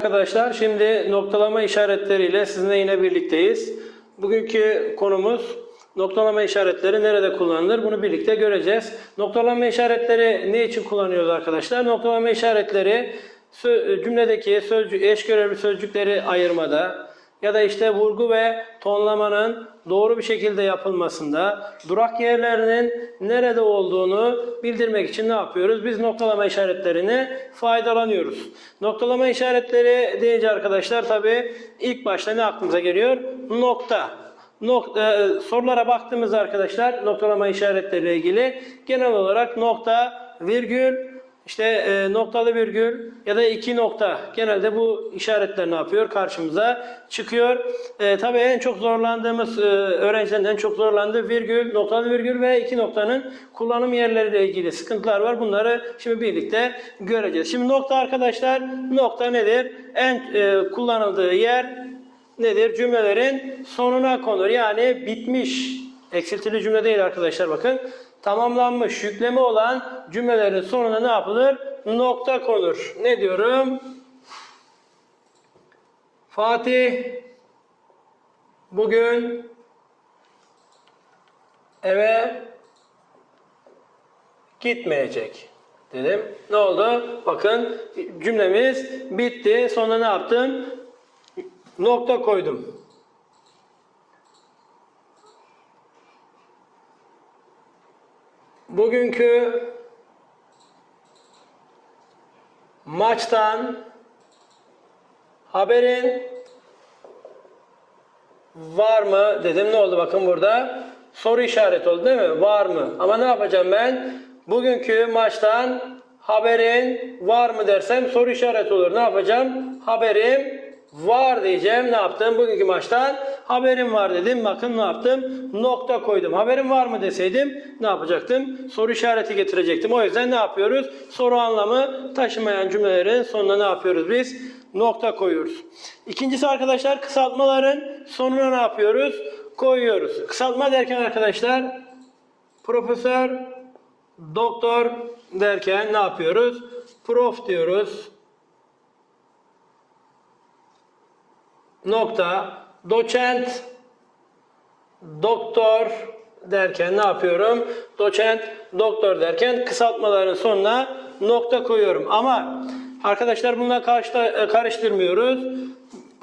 Arkadaşlar şimdi noktalama işaretleriyle sizinle yine birlikteyiz. Bugünkü konumuz noktalama işaretleri nerede kullanılır bunu birlikte göreceğiz. Noktalama işaretleri ne için kullanıyoruz arkadaşlar? Noktalama işaretleri cümledeki sözcük, eş görevli sözcükleri ayırmada ya da işte vurgu ve tonlamanın doğru bir şekilde yapılmasında, durak yerlerinin nerede olduğunu bildirmek için ne yapıyoruz? Biz noktalama işaretlerini faydalanıyoruz. Noktalama işaretleri deyince arkadaşlar tabi ilk başta ne aklımıza geliyor? Nokta. Nokta, e, sorulara baktığımızda arkadaşlar noktalama işaretleriyle ilgili genel olarak nokta, virgül, işte e, noktalı virgül ya da iki nokta genelde bu işaretler ne yapıyor? Karşımıza çıkıyor. E, tabii en çok zorlandığımız e, öğrencilerin en çok zorlandığı virgül, noktalı virgül ve iki noktanın kullanım yerleriyle ilgili sıkıntılar var. Bunları şimdi birlikte göreceğiz. Şimdi nokta arkadaşlar nokta nedir? En e, kullanıldığı yer nedir? Cümlelerin sonuna konur. Yani bitmiş. Eksiltili cümle değil arkadaşlar bakın. Tamamlanmış yükleme olan cümlelerin sonuna ne yapılır? Nokta konur. Ne diyorum? Fatih bugün eve gitmeyecek dedim. Ne oldu? Bakın cümlemiz bitti. Sonra ne yaptım? Nokta koydum. Bugünkü maçtan haberin var mı dedim. Ne oldu bakın burada? Soru işareti oldu değil mi? Var mı? Ama ne yapacağım ben? Bugünkü maçtan haberin var mı dersem soru işareti olur. Ne yapacağım? Haberim var diyeceğim. Ne yaptım? Bugünkü maçtan haberim var dedim. Bakın ne yaptım? Nokta koydum. Haberim var mı deseydim ne yapacaktım? Soru işareti getirecektim. O yüzden ne yapıyoruz? Soru anlamı taşımayan cümlelerin sonuna ne yapıyoruz biz? Nokta koyuyoruz. İkincisi arkadaşlar kısaltmaların sonuna ne yapıyoruz? Koyuyoruz. Kısaltma derken arkadaşlar profesör, doktor derken ne yapıyoruz? Prof diyoruz. Nokta doçent doktor derken ne yapıyorum? Doçent doktor derken kısaltmaların sonuna nokta koyuyorum. Ama arkadaşlar bununla karşıla, karıştırmıyoruz.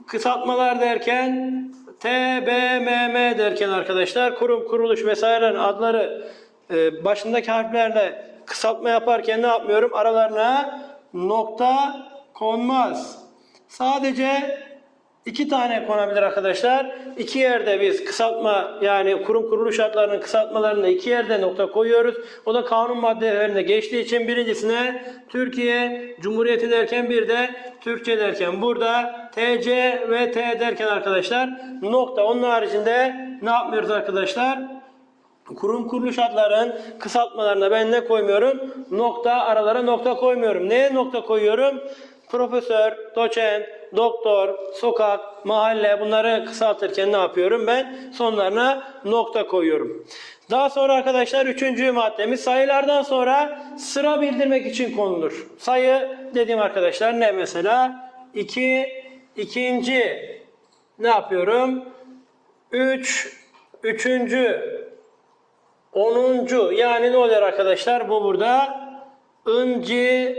Kısaltmalar derken T, B, M, M derken arkadaşlar kurum, kuruluş vesaire adları e, başındaki harflerle kısaltma yaparken ne yapmıyorum? Aralarına nokta konmaz. Sadece İki tane konabilir arkadaşlar. İki yerde biz kısaltma yani kurum kuruluş adlarının kısaltmalarında iki yerde nokta koyuyoruz. O da kanun maddelerinde geçtiği için birincisine Türkiye Cumhuriyeti derken bir de Türkçe derken burada TC ve T derken arkadaşlar nokta. Onun haricinde ne yapmıyoruz arkadaşlar? Kurum kuruluş adların kısaltmalarına ben ne koymuyorum? Nokta aralara nokta koymuyorum. Neye nokta koyuyorum? Profesör, doçent, doktor, sokak, mahalle bunları kısaltırken ne yapıyorum? Ben sonlarına nokta koyuyorum. Daha sonra arkadaşlar üçüncü maddemiz sayılardan sonra sıra bildirmek için konulur. Sayı dediğim arkadaşlar ne mesela? 2, ikinci ne yapıyorum? 3, üçüncü, onuncu yani ne oluyor arkadaşlar? Bu burada ıncı,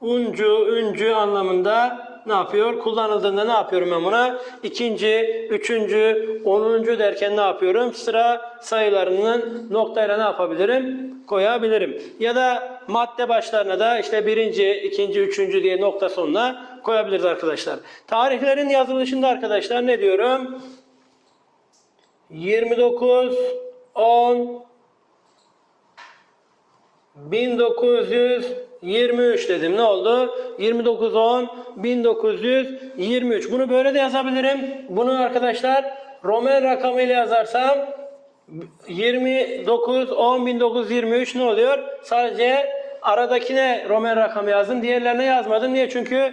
uncu, üncü anlamında ne yapıyor? Kullanıldığında ne yapıyorum ben buna? İkinci, üçüncü, onuncu derken ne yapıyorum? Sıra sayılarının noktayla ne yapabilirim? Koyabilirim. Ya da madde başlarına da işte birinci, ikinci, üçüncü diye nokta sonuna koyabiliriz arkadaşlar. Tarihlerin yazılışında arkadaşlar ne diyorum? 29, 10, 1923 dedim. Ne oldu? 29 10 1923. Bunu böyle de yazabilirim. Bunu arkadaşlar Roman rakamıyla yazarsam 29 10 1923 ne oluyor? Sadece aradakine Roman rakamı yazdım. Diğerlerine yazmadım. Niye? Çünkü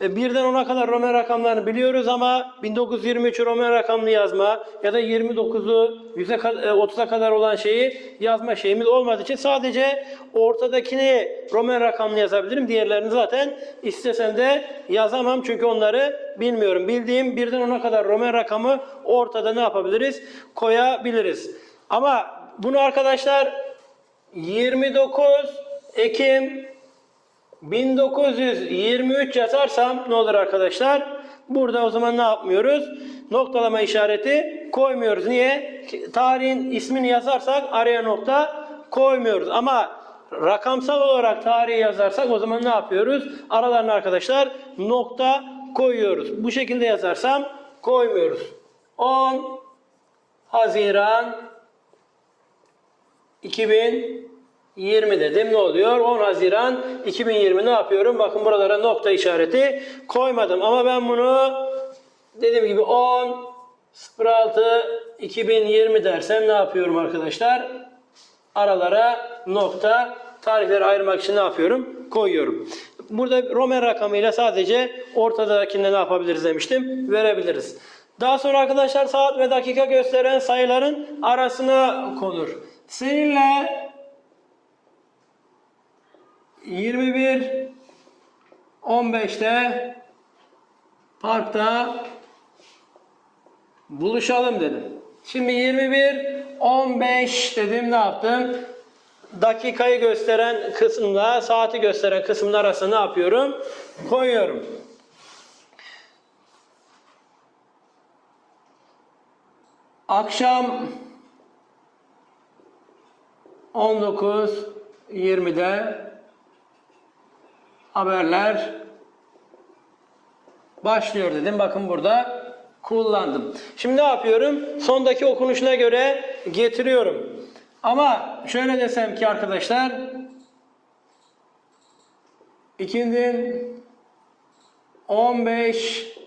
birden 10'a kadar Roman rakamlarını biliyoruz ama 1923 Roman rakamını yazma ya da 29'u 100'e ka- e, 30'a kadar olan şeyi yazma şeyimiz olmadığı için sadece ortadakini Roman rakamını yazabilirim. Diğerlerini zaten istesem de yazamam çünkü onları bilmiyorum. Bildiğim birden 10'a kadar Roman rakamı ortada ne yapabiliriz? Koyabiliriz. Ama bunu arkadaşlar 29 Ekim 1923 yazarsam ne olur arkadaşlar? Burada o zaman ne yapmıyoruz? Noktalama işareti koymuyoruz. Niye? Tarihin ismini yazarsak araya nokta koymuyoruz. Ama rakamsal olarak tarihi yazarsak o zaman ne yapıyoruz? Aralarına arkadaşlar nokta koyuyoruz. Bu şekilde yazarsam koymuyoruz. 10 Haziran 2020 dedim. Ne oluyor? 10 Haziran 2020 ne yapıyorum? Bakın buralara nokta işareti koymadım. Ama ben bunu dediğim gibi 10 06 2020 dersem ne yapıyorum arkadaşlar? Aralara nokta tarihleri ayırmak için ne yapıyorum? Koyuyorum. Burada Roman rakamıyla sadece ortadakinde ne yapabiliriz demiştim. Verebiliriz. Daha sonra arkadaşlar saat ve dakika gösteren sayıların arasına konur. Seninle 21 15'te parkta buluşalım dedim. Şimdi 21 15 dedim ne yaptım? Dakikayı gösteren kısımla saati gösteren kısmın arasına ne yapıyorum? Koyuyorum. Akşam 19.20'de haberler başlıyor dedim. Bakın burada kullandım. Şimdi ne yapıyorum? Sondaki okunuşuna göre getiriyorum. Ama şöyle desem ki arkadaşlar ikindi 15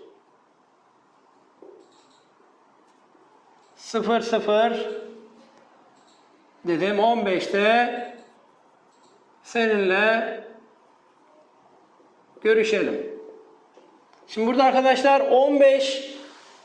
00 dedim 15'te seninle görüşelim. Şimdi burada arkadaşlar 15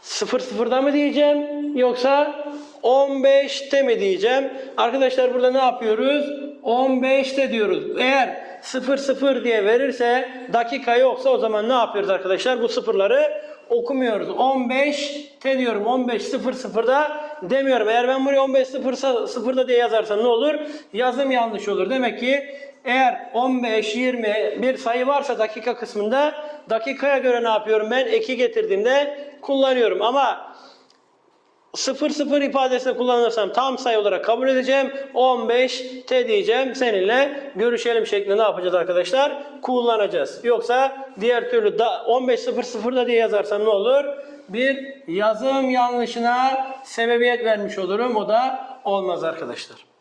00'da mı diyeceğim yoksa 15'te mi diyeceğim? Arkadaşlar burada ne yapıyoruz? 15'te diyoruz. Eğer 00 diye verirse dakika yoksa o zaman ne yapıyoruz arkadaşlar? Bu sıfırları okumuyoruz. 15'te diyorum. 15.00'da demiyorum. Eğer ben buraya 15.00'da diye yazarsam ne olur? Yazım yanlış olur. Demek ki eğer 15, 20 bir sayı varsa dakika kısmında dakikaya göre ne yapıyorum ben? Eki getirdiğimde kullanıyorum. Ama 0-0 ifadesini kullanırsam tam sayı olarak kabul edeceğim. 15 T diyeceğim. Seninle görüşelim şeklinde ne yapacağız arkadaşlar? Kullanacağız. Yoksa diğer türlü da 15.00'da diye yazarsam ne olur? Bir yazım yanlışına sebebiyet vermiş olurum. O da olmaz arkadaşlar.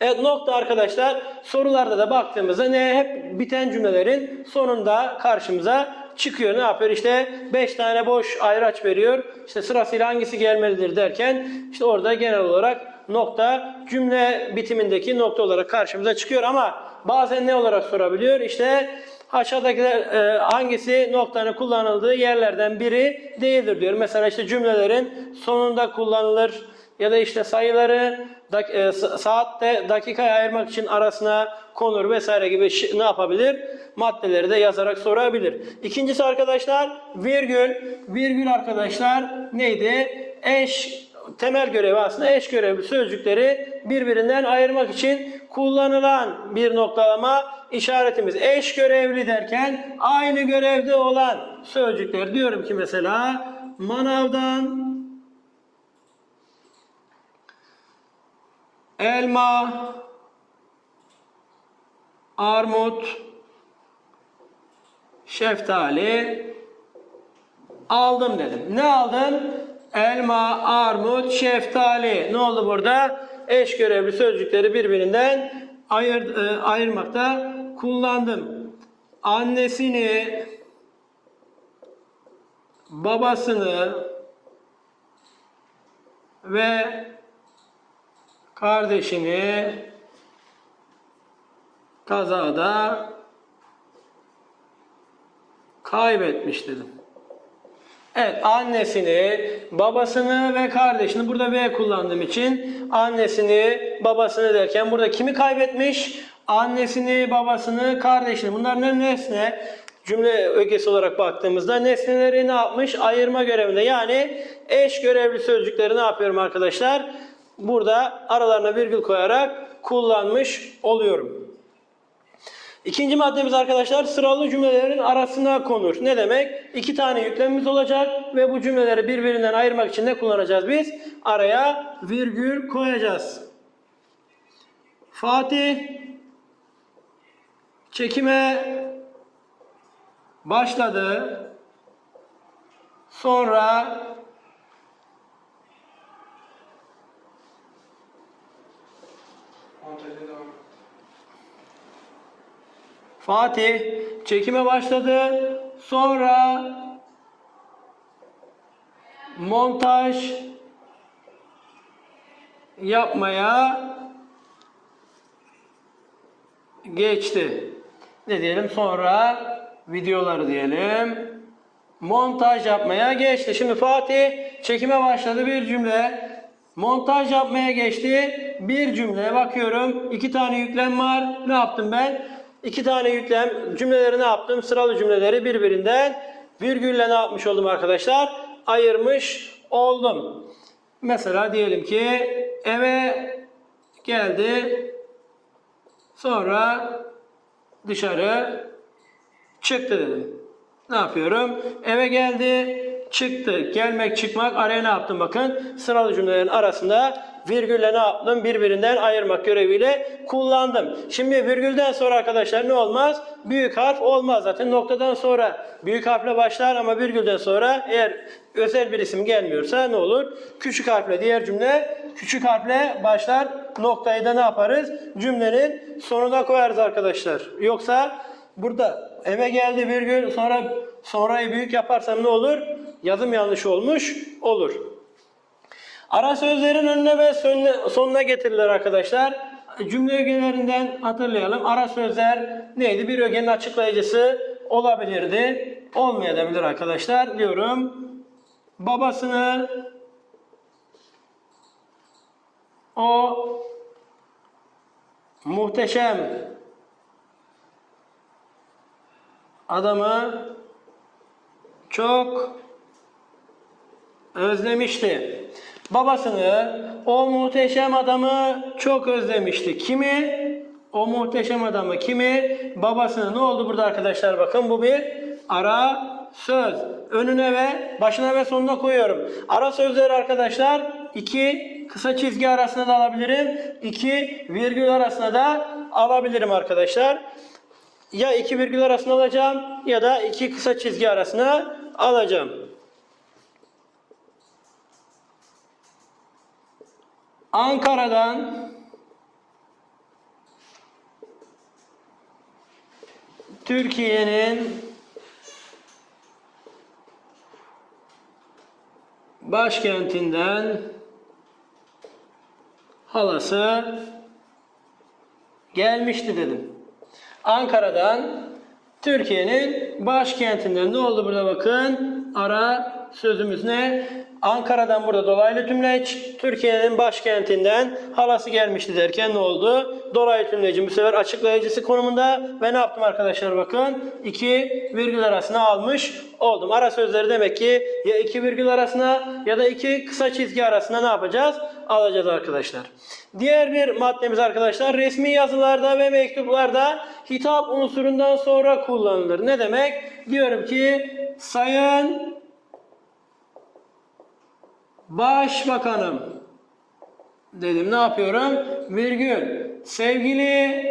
Evet nokta arkadaşlar sorularda da baktığımızda ne hep biten cümlelerin sonunda karşımıza çıkıyor. Ne yapıyor? İşte 5 tane boş ayraç veriyor. İşte sırasıyla hangisi gelmelidir derken işte orada genel olarak nokta cümle bitimindeki nokta olarak karşımıza çıkıyor ama bazen ne olarak sorabiliyor? İşte aşağıdakiler e, hangisi noktanın kullanıldığı yerlerden biri değildir diyor. Mesela işte cümlelerin sonunda kullanılır ya da işte sayıları e, sa- saatte dakikaya ayırmak için arasına konur vesaire gibi ne yapabilir? Maddeleri de yazarak sorabilir. İkincisi arkadaşlar virgül. Virgül arkadaşlar neydi? Eş temel görevi aslında eş görevli sözcükleri birbirinden ayırmak için kullanılan bir noktalama işaretimiz. Eş görevli derken aynı görevde olan sözcükler. Diyorum ki mesela manavdan elma, armut, şeftali aldım dedim. Ne aldım? Elma, armut, şeftali. Ne oldu burada? Eş görevli sözcükleri birbirinden ayır, e, ayırmakta kullandım. Annesini, babasını ve kardeşini kazada kaybetmiş dedim. Evet annesini, babasını ve kardeşini burada V kullandığım için annesini, babasını derken burada kimi kaybetmiş? Annesini, babasını, kardeşini. Bunlar ne nesne? Cümle ögesi olarak baktığımızda nesneleri ne yapmış? Ayırma görevinde. Yani eş görevli sözcükleri ne yapıyorum arkadaşlar? Burada aralarına virgül koyarak kullanmış oluyorum. İkinci maddemiz arkadaşlar sıralı cümlelerin arasına konur. Ne demek? İki tane yüklemimiz olacak ve bu cümleleri birbirinden ayırmak için ne kullanacağız biz? Araya virgül koyacağız. Fatih çekime başladı. Sonra Fatih çekime başladı. Sonra montaj yapmaya geçti. Ne diyelim? Sonra videoları diyelim. Montaj yapmaya geçti. Şimdi Fatih çekime başladı bir cümle. Montaj yapmaya geçti. Bir cümle bakıyorum. iki tane yüklem var. Ne yaptım ben? İki tane yüklem cümleleri ne yaptım? Sıralı cümleleri birbirinden virgülle ne yapmış oldum arkadaşlar? Ayırmış oldum. Mesela diyelim ki eve geldi. Sonra dışarı çıktı dedim. Ne yapıyorum? Eve geldi, çıktı. Gelmek, çıkmak araya ne yaptım bakın. Sıralı cümlelerin arasında virgülle ne yaptım? Birbirinden ayırmak göreviyle kullandım. Şimdi virgülden sonra arkadaşlar ne olmaz? Büyük harf olmaz. Zaten noktadan sonra büyük harfle başlar ama virgülden sonra eğer özel bir isim gelmiyorsa ne olur? Küçük harfle diğer cümle küçük harfle başlar. Noktayı da ne yaparız? Cümlenin sonuna koyarız arkadaşlar. Yoksa burada eve geldi virgül sonra sonrayı büyük yaparsam ne olur? Yazım yanlış olmuş olur. Ara sözlerin önüne ve sonuna getirilir arkadaşlar. Cümle ögelerinden hatırlayalım. Ara sözler neydi? Bir ögenin açıklayıcısı olabilirdi. Olmayabilir arkadaşlar diyorum. Babasını o muhteşem adamı çok özlemişti. Babasını, o muhteşem adamı çok özlemişti. Kimi? O muhteşem adamı kimi? Babasını. Ne oldu burada arkadaşlar? Bakın bu bir ara söz. Önüne ve başına ve sonuna koyuyorum. Ara sözleri arkadaşlar iki kısa çizgi arasına da alabilirim. iki virgül arasına da alabilirim arkadaşlar. Ya iki virgül arasına alacağım ya da iki kısa çizgi arasına alacağım. Ankara'dan Türkiye'nin başkentinden halası gelmişti dedim. Ankara'dan Türkiye'nin başkentinden ne oldu burada bakın. Ara sözümüz ne? Ankara'dan burada dolaylı tümleç, Türkiye'nin başkentinden halası gelmişti derken ne oldu? Dolaylı tümlecin bu sefer açıklayıcısı konumunda ve ne yaptım arkadaşlar bakın? iki virgül arasına almış oldum. Ara sözleri demek ki ya iki virgül arasına ya da iki kısa çizgi arasına ne yapacağız? Alacağız arkadaşlar. Diğer bir maddemiz arkadaşlar resmi yazılarda ve mektuplarda hitap unsurundan sonra kullanılır. Ne demek? Diyorum ki sayın Başbakanım dedim. Ne yapıyorum? Virgül. Sevgili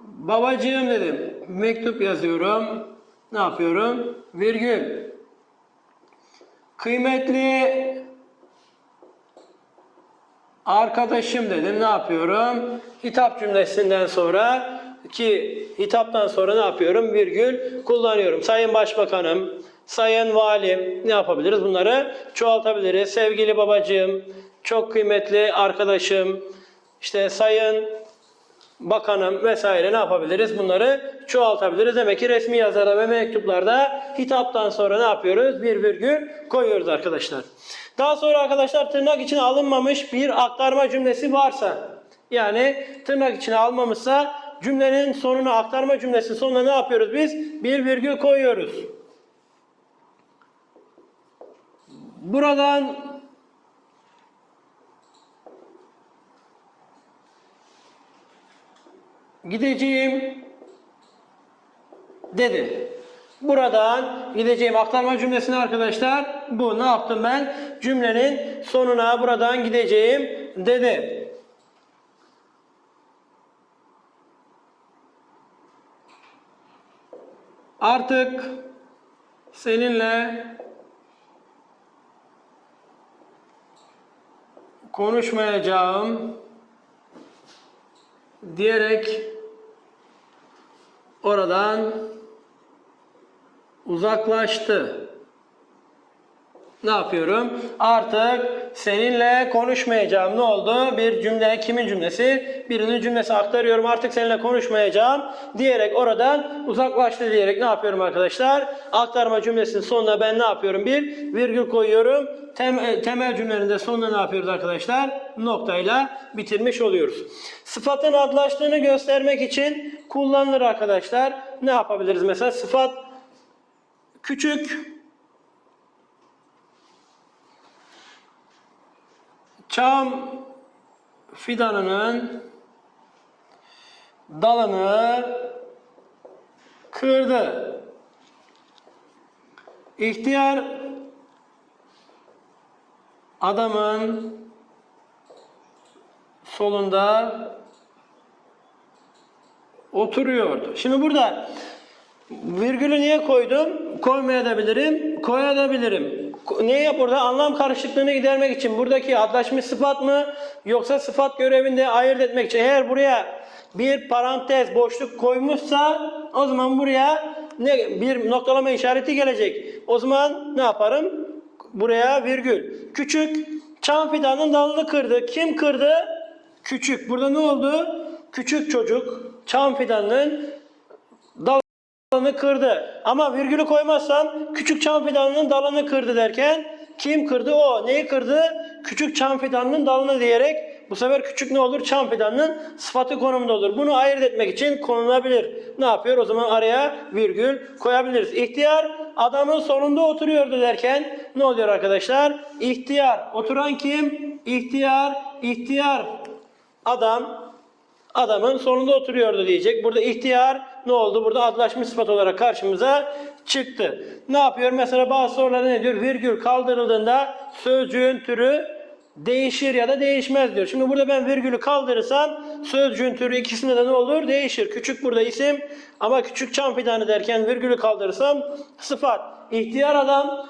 babacığım dedim. Mektup yazıyorum. Ne yapıyorum? Virgül. Kıymetli arkadaşım dedim. Ne yapıyorum? Hitap cümlesinden sonra ki hitaptan sonra ne yapıyorum? Virgül kullanıyorum. Sayın Başbakanım, Sayın Valim ne yapabiliriz? Bunları çoğaltabiliriz. Sevgili babacığım, çok kıymetli arkadaşım, işte sayın bakanım vesaire ne yapabiliriz? Bunları çoğaltabiliriz. Demek ki resmi yazılarda ve mektuplarda hitaptan sonra ne yapıyoruz? Bir virgül koyuyoruz arkadaşlar. Daha sonra arkadaşlar tırnak içine alınmamış bir aktarma cümlesi varsa yani tırnak içine almamışsa cümlenin sonuna aktarma cümlesinin sonuna ne yapıyoruz biz? Bir virgül koyuyoruz. Buradan gideceğim dedi. Buradan gideceğim aktarma cümlesini arkadaşlar bu ne yaptım ben? Cümlenin sonuna buradan gideceğim dedi. Artık seninle konuşmayacağım diyerek oradan uzaklaştı. Ne yapıyorum? Artık seninle konuşmayacağım. Ne oldu? Bir cümle kimin cümlesi? Birinin cümlesi aktarıyorum. Artık seninle konuşmayacağım diyerek oradan uzaklaştı diyerek ne yapıyorum arkadaşlar? Aktarma cümlesinin sonuna ben ne yapıyorum? Bir virgül koyuyorum. Tem- temel cümlenin de sonuna ne yapıyoruz arkadaşlar? Noktayla bitirmiş oluyoruz. Sıfatın adlaştığını göstermek için kullanılır arkadaşlar. Ne yapabiliriz mesela? Sıfat küçük çam fidanının dalını kırdı. İhtiyar adamın solunda oturuyordu. Şimdi burada virgülü niye koydum? Koymayabilirim, koyabilirim. Niye burada? Anlam karışıklığını gidermek için. Buradaki adlaşmış sıfat mı? Yoksa sıfat görevinde ayırt etmek için. Eğer buraya bir parantez, boşluk koymuşsa o zaman buraya ne bir noktalama işareti gelecek. O zaman ne yaparım? Buraya virgül. Küçük çam fidanın dalını kırdı. Kim kırdı? Küçük. Burada ne oldu? Küçük çocuk çam fidanının dalını kırdı. Ama virgülü koymazsam küçük çam fidanının dalını kırdı derken kim kırdı o? Neyi kırdı? Küçük çam fidanının dalını diyerek bu sefer küçük ne olur? Çam fidanının sıfatı konumunda olur. Bunu ayırt etmek için konulabilir. Ne yapıyor? O zaman araya virgül koyabiliriz. İhtiyar adamın solunda oturuyordu derken ne oluyor arkadaşlar? İhtiyar. Oturan kim? İhtiyar. İhtiyar. Adam adamın solunda oturuyordu diyecek. Burada ihtiyar ne oldu? Burada adlaşmış sıfat olarak karşımıza çıktı. Ne yapıyor? Mesela bazı sorularda ne diyor? Virgül kaldırıldığında sözcüğün türü değişir ya da değişmez diyor. Şimdi burada ben virgülü kaldırırsam sözcüğün türü ikisinde de ne olur? Değişir. Küçük burada isim ama küçük çam fidanı derken virgülü kaldırırsam sıfat. İhtiyar adam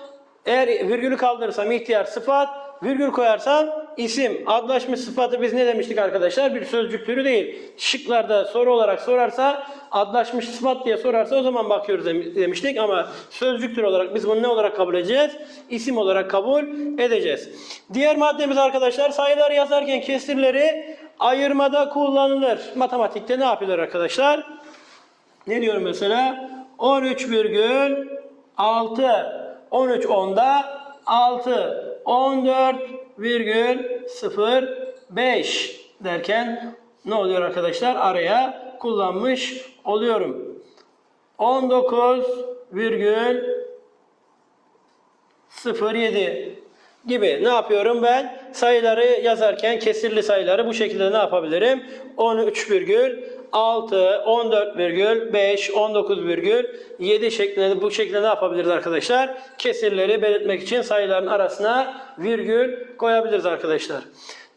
eğer virgülü kaldırırsam ihtiyar sıfat, virgül koyarsam isim. Adlaşmış sıfatı biz ne demiştik arkadaşlar? Bir sözcük türü değil. Şıklarda soru olarak sorarsa adlaşmış sıfat diye sorarsa o zaman bakıyoruz dem- demiştik ama sözcük türü olarak biz bunu ne olarak kabul edeceğiz? İsim olarak kabul edeceğiz. Diğer maddemiz arkadaşlar sayıları yazarken kesirleri ayırmada kullanılır. Matematikte ne yapıyorlar arkadaşlar? Ne diyorum mesela? 13,6 13 onda 6 14,05 derken ne oluyor arkadaşlar? Araya kullanmış oluyorum. 19,07 gibi ne yapıyorum ben? Sayıları yazarken kesirli sayıları bu şekilde ne yapabilirim? 13,6, 14,5, 19,7 şeklinde bu şekilde ne yapabiliriz arkadaşlar? Kesirleri belirtmek için sayıların arasına virgül koyabiliriz arkadaşlar.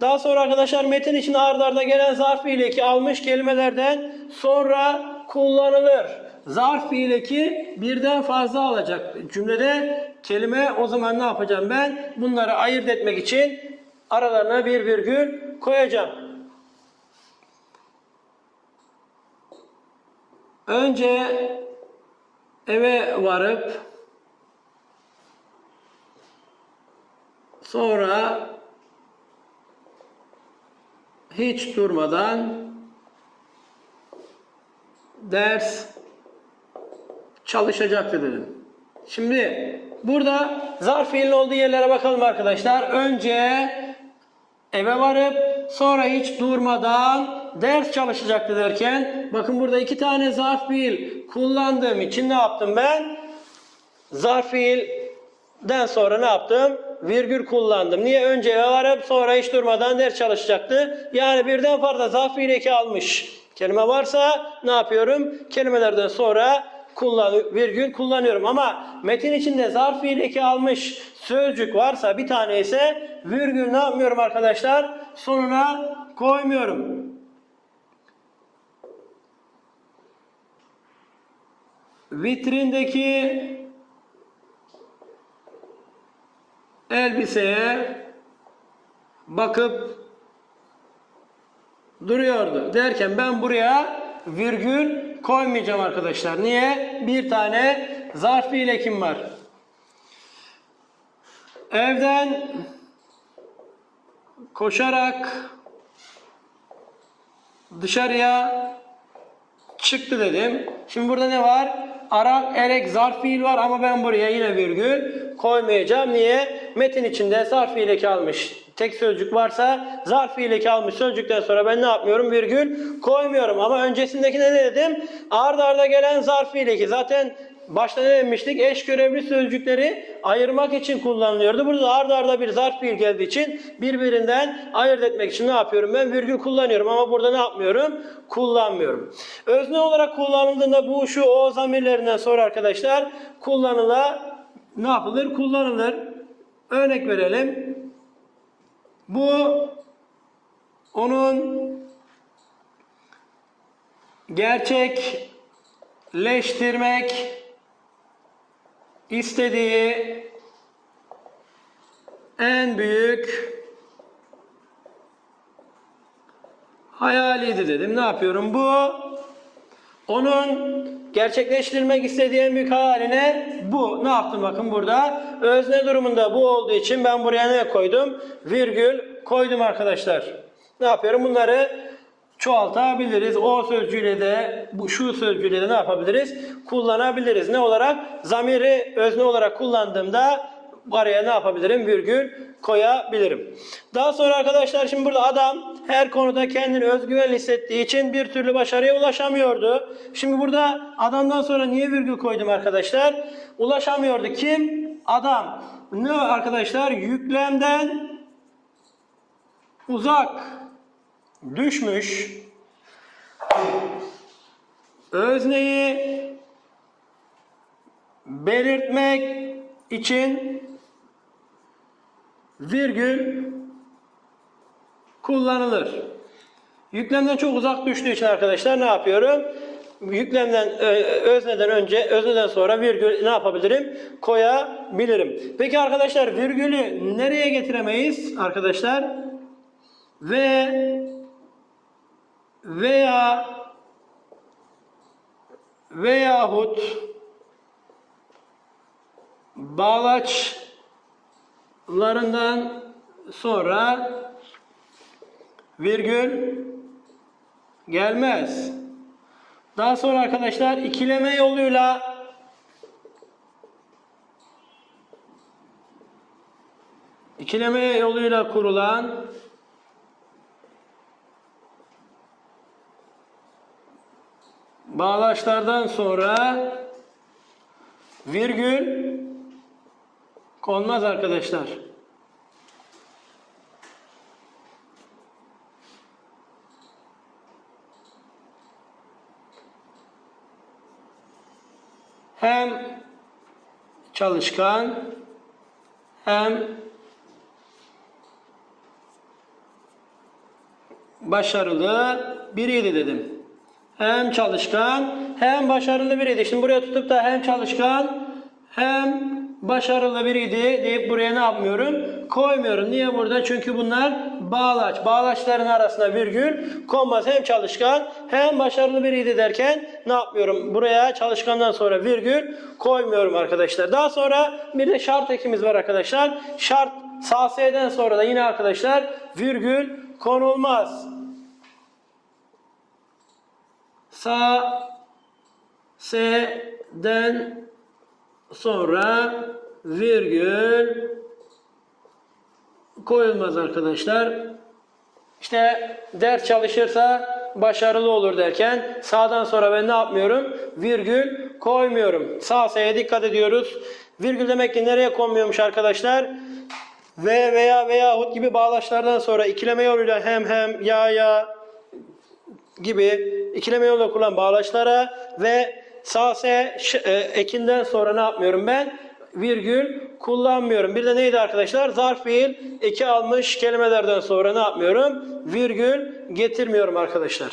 Daha sonra arkadaşlar metin için ard arda gelen zarf fiileki almış kelimelerden sonra kullanılır. Zarf fiileki birden fazla alacak cümlede kelime o zaman ne yapacağım ben? Bunları ayırt etmek için aralarına bir virgül koyacağım. Önce eve varıp sonra hiç durmadan ders çalışacaktı dedim. Şimdi burada zarf fiilin olduğu yerlere bakalım arkadaşlar. Önce eve varıp sonra hiç durmadan ders çalışacaktı derken bakın burada iki tane zarf fiil kullandığım için ne yaptım ben? Zarf fiilden sonra ne yaptım? Virgül kullandım. Niye? Önce varıp sonra hiç durmadan ders çalışacaktı. Yani birden fazla zarf fiil eki almış. Kelime varsa ne yapıyorum? Kelimelerden sonra kullan, virgül kullanıyorum. Ama metin içinde zarf fiil eki almış sözcük varsa bir tane ise virgül ne yapmıyorum arkadaşlar? Sonuna koymuyorum. Vitrindeki elbiseye bakıp duruyordu. Derken ben buraya virgül koymayacağım arkadaşlar. Niye? Bir tane zarf fiil ekim var. Evden koşarak dışarıya çıktı dedim. Şimdi burada ne var? Arak, erek, zarf fiil var ama ben buraya yine virgül koymayacağım. Niye? Metin içinde zarf fiil almış. Tek sözcük varsa zarf fiil almış sözcükten sonra ben ne yapmıyorum? Virgül koymuyorum. Ama öncesindekine ne dedim? Arda arda gelen zarf fiil. Zaten başta ne demiştik? Eş görevli sözcükleri ayırmak için kullanılıyordu. Burada arda arda bir zarf fiil geldiği için birbirinden ayırt etmek için ne yapıyorum? Ben virgül kullanıyorum ama burada ne yapmıyorum? Kullanmıyorum. Özne olarak kullanıldığında bu şu o zamirlerinden sonra arkadaşlar kullanıla ne yapılır? Kullanılır. Örnek verelim. Bu onun gerçekleştirmek istediği en büyük hayaliydi dedim. Ne yapıyorum? Bu onun gerçekleştirmek istediği en büyük hayaline bu. Ne yaptım bakın burada? Özne durumunda bu olduğu için ben buraya ne koydum? Virgül koydum arkadaşlar. Ne yapıyorum? Bunları çoğaltabiliriz. O sözcüğüyle de bu şu sözcüğüyle de ne yapabiliriz? Kullanabiliriz. Ne olarak? Zamiri özne olarak kullandığımda araya ne yapabilirim? Virgül koyabilirim. Daha sonra arkadaşlar şimdi burada adam her konuda kendini özgüven hissettiği için bir türlü başarıya ulaşamıyordu. Şimdi burada adamdan sonra niye virgül koydum arkadaşlar? Ulaşamıyordu. Kim? Adam. Ne arkadaşlar? Yüklemden uzak düşmüş. Özneyi belirtmek için virgül kullanılır. Yüklemden çok uzak düştüğü için arkadaşlar ne yapıyorum? Yüklemden özneden önce, özneden sonra virgül ne yapabilirim? Koyabilirim. Peki arkadaşlar virgülü nereye getiremeyiz arkadaşlar? Ve veya veyahut bağlaçlarından sonra virgül gelmez. Daha sonra arkadaşlar ikileme yoluyla ikileme yoluyla kurulan bağlaçlardan sonra virgül konmaz arkadaşlar. Hem çalışkan hem başarılı biriydi dedim. Hem çalışkan hem başarılı biriydi. Şimdi buraya tutup da hem çalışkan hem başarılı biriydi deyip buraya ne yapmıyorum? Koymuyorum. Niye burada? Çünkü bunlar bağlaç. Bağlaçların arasına virgül konmaz. Hem çalışkan hem başarılı biriydi derken ne yapmıyorum? Buraya çalışkandan sonra virgül koymuyorum arkadaşlar. Daha sonra bir de şart ekimiz var arkadaşlar. Şart sasiyeden sonra da yine arkadaşlar virgül konulmaz. Sa S'den sonra virgül koyulmaz arkadaşlar. İşte ders çalışırsa başarılı olur derken sağdan sonra ben ne yapmıyorum? Virgül koymuyorum. Sağ S'ye dikkat ediyoruz. Virgül demek ki nereye konmuyormuş arkadaşlar? Ve veya veyahut gibi bağlaçlardan sonra ikileme yoluyla hem hem ya ya gibi ikileme yoluyla kurulan bağlaçlara ve sağ S ş- e, ekinden sonra ne yapmıyorum ben? Virgül kullanmıyorum. Bir de neydi arkadaşlar? Zarf fiil eki almış kelimelerden sonra ne yapmıyorum? Virgül getirmiyorum arkadaşlar.